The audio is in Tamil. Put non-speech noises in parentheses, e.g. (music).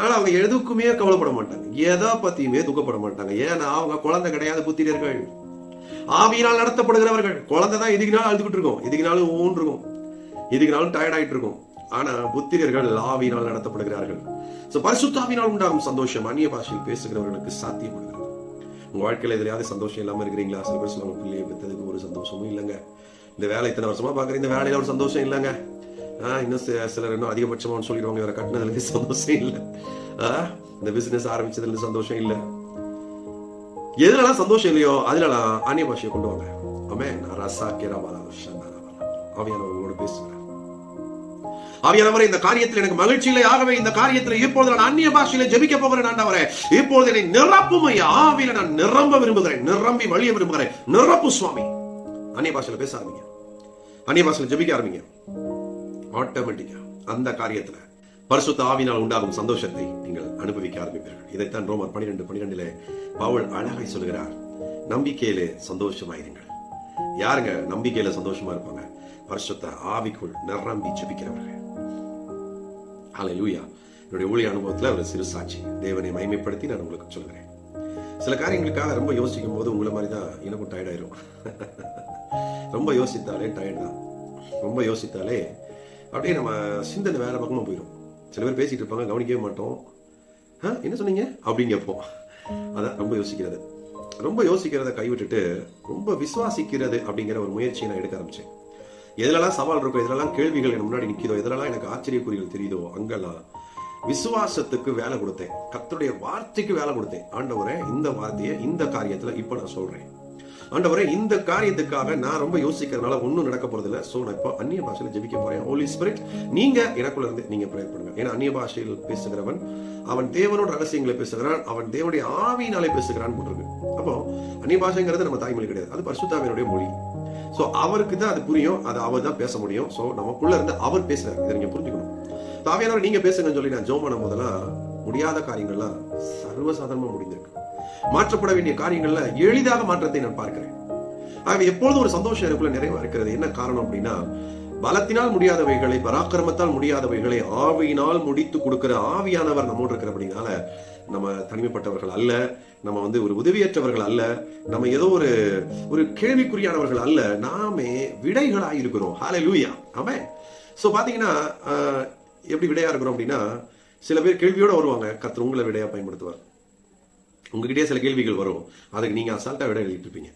ஆனால் அவங்க எதுக்குமே கவலைப்பட மாட்டாங்க. எதை பத்தியுமே துக்கப்பட மாட்டாங்க. ஏன்னா அவங்க குழந்தை கிடையாது புத்திரர்கள். ஆவியினால் நடத்தப்படுகிறவர்கள். குழந்தை தான் எதுக்குனாலும் அழுதுகிட்டு இருக்கும். எதுக்குனாலும் ஊன் இருக்கும் எதுக்குனாலும் டயர்ட் ஆயிட்டு இருக்கும். ஆனா புத்திரர்கள் ஆவியினால் நடத்தப்படுகிறார்கள். சோ பரிசுத்தாவினால் உண்டாகும் சந்தோஷம் அந்நிய பாஷையில் பேசுகிறவர்களுக்கு சாத்தியப்படுகிறது. உங்க வாழ்க்கையில எதிலையாவது சந்தோஷம் இல்லாம இருக்கிறீங்களா? சில பேர் சொல்லுவாங்க பிள்ளையை பெற்றதுக்கு ஒரு சந்தோஷமும் இல்லைங்க. இந்த வேலை இத்தனை வருஷமா பாக்குறீங்க இந்த வேலையில ஒரு சந்தோஷம் இல்லைங்க. இன்னும் சிலர் இன்னும் அதிகபட்சமா சொல்லிடுவாங்க இவரை கட்டினதுல (laughs) சந்தோஷம் இல்லை. இந்த பிசினஸ் ஆரம்பிச்சதுல சந்தோஷம் இல்லை. எதுலலாம் சந்தோஷம் இல்லையோ அதுலலாம் அந்நிய பாஷையை கொண்டு வாங்க. ஆமே ரசா கேராபாலா ஷந்தாராபாலா ஆவியானவர்களோடு பேசுகிறேன் ஆவியானவரே இந்த காரியத்தில் எனக்கு மகிழ்ச்சி இல்லை. ஆகவே இந்த காரியத்தில் இப்போது நான் அந்நிய பாஷையில ஜெபிக்க போகிறேன் ஆண்டவரே. இப்போது என்னை நிரப்பும். ஆவியில நான் நிரம்ப விரும்புகிறேன். நிரம்பி வழிய விரும்புகிறேன். நிரப்பு சுவாமி. அந்நிய பாஷையில பேச ஆரம்பிங்க. அந்நிய பாஷையில ஜெபிக்க ஆரம்பிங்க. ஆட்டோமேட்டிக்காக அந்த காரியத்துல பரிசுத்த ஆவினால் உண்டாகும் சந்தோஷத்தை நீங்கள் அனுபவிக்க ஆரம்பிப்பீர்கள். இதைத்தான் ரோமர் பனிரெண்டு பனிரெண்டிலே பவுல் அழகாய் சொல்கிறார் நம்பிக்கையிலே சந்தோஷமாயிருங்கள். யாருங்க நம்பிக்கையில சந்தோஷமா இருப்பாங்க? பரிசுத்த ஆவிக்குள் நிரம்பி ஜபிக்கிறவர்கள். ஹalleluya லூயா என்னுடைய ஊழிய அனுபவத்துல ஒரு சிறு சாட்சி. தேவனை மைமைப்படுத்தி நான் உங்களுக்கு சொல்கிறேன் சில காரியங்களுக்காக ரொம்ப யோசிக்கும் போது உங்களை மாதிரி தான் எனக்கும் டயர்டாயிரும் (laughs) ரொம்ப யோசித்தாலே டயர்ட் தான். ரொம்ப யோசித்தாலே அப்படியே நம்ம சிந்தனை வேற பக்கமா போயிடும் சில பேர் பேசிட்டு இருப்பாங்க கவனிக்கவே மாட்டோம். "ஆ, என்ன சொன்னீங்க? அப்படின்னு கேட்போம். அதான் ரொம்ப யோசிக்கிறது. ரொம்ப யோசிக்கிறத கைவிட்டுட்டு ரொம்ப விசுவாசிக்கிறது அப்படிங்கிற ஒரு முயற்சியை நான் எடுக்க ஆரம்பிச்சேன். எதுலலாம் சவால் இருக்கோ எதுலலாம் கேள்விகள் எனக்கு முன்னாடி நிற்கிதோ எதுலலாம் எனக்கு ஆச்சரியக்குறிகள் தெரியுதோ அங்கெல்லாம் விசுவாசத்துக்கு வேலை கொடுத்தேன். கத்தருடைய வார்த்தைக்கு வேலை கொடுத்தேன். ஆண்டவரே இந்த வார்த்தையை இந்த காரியத்துல இப்ப நான் சொல்றேன். ஆண்டவரே இந்த காரியத்துக்காக நான் ரொம்ப யோசிக்கிறதுனால ஒண்ணும் நடக்க போறதில்ல. ஸோ சோ நான் இப்போ அந்நிய பாஷையில ஜெபிக்க போறேன். ஹோலி ஸ்பிரிட் நீங்க எனக்குள்ள இருந்து நீங்க ப்ரேயர் பண்ணுங்க. ஏன்னா அந்நிய பாஷையில் பேசுகிறவன் அவன் தேவனோட ரகசியங்களை பேசுகிறான் அவன் தேவனுடைய ஆவியினாலே பேசுகிறான் போட்டிருக்கு. அப்போ அந்நிய பாஷைங்கிறது நம்ம தாய்மொழி கிடையாது. அது பரிசுத்தாவினுடைய மொழி. சோ அவருக்கு தான் அது புரியும். அது அவர் தான் பேச முடியும். சோ நமக்குள்ள இருந்து அவர் பேசுறாரு. இதை நீங்க புரிஞ்சுக்கணும். தாவியானவர் நீங்க பேசுங்கன்னு சொல்லி நான் ஜோம் பண்ணும் போதெல்லாம் முடியாத காரியங்கள்லாம் சர்வசாதாரணமா முடிந்திருக்கு மாற்றப்பட வேண்டிய காரியங்கள்ல எளிதாக மாற்றத்தை நான் பார்க்கிறேன். ஆகவே எப்பொழுதும் ஒரு சந்தோஷம் எனக்குள்ள நிறைவா இருக்கிறது? என்ன காரணம் அப்படின்னா பலத்தினால் முடியாதவைகளை பராக்கிரமத்தால் முடியாதவைகளை ஆவியினால் முடித்து கொடுக்கிற ஆவியானவர் நம்மோடு இருக்கிறபடினால நம்ம தனிமைப்பட்டவர்கள் அல்ல நம்ம வந்து ஒரு உதவியற்றவர்கள் அல்ல நம்ம ஏதோ ஒரு ஒரு கேள்விக்குறியானவர்கள் அல்ல நாமே விடைகளாக இருக்கிறோம். ஹாலே லூயா ஆமே ஸோ பார்த்தீங்கன்னா ஆஹ், எப்படி விடையா இருக்கிறோம் அப்படின்னா சில பேர் கேள்வியோட வருவாங்க கத்தர் உங்களை விடையா பயன்படுத்துவார்? உங்ககிட்டயே சில கேள்விகள் வரும். அதுக்கு நீங்க அசால்ட்டா விட எழுதிட்டு இருப்பீங்க.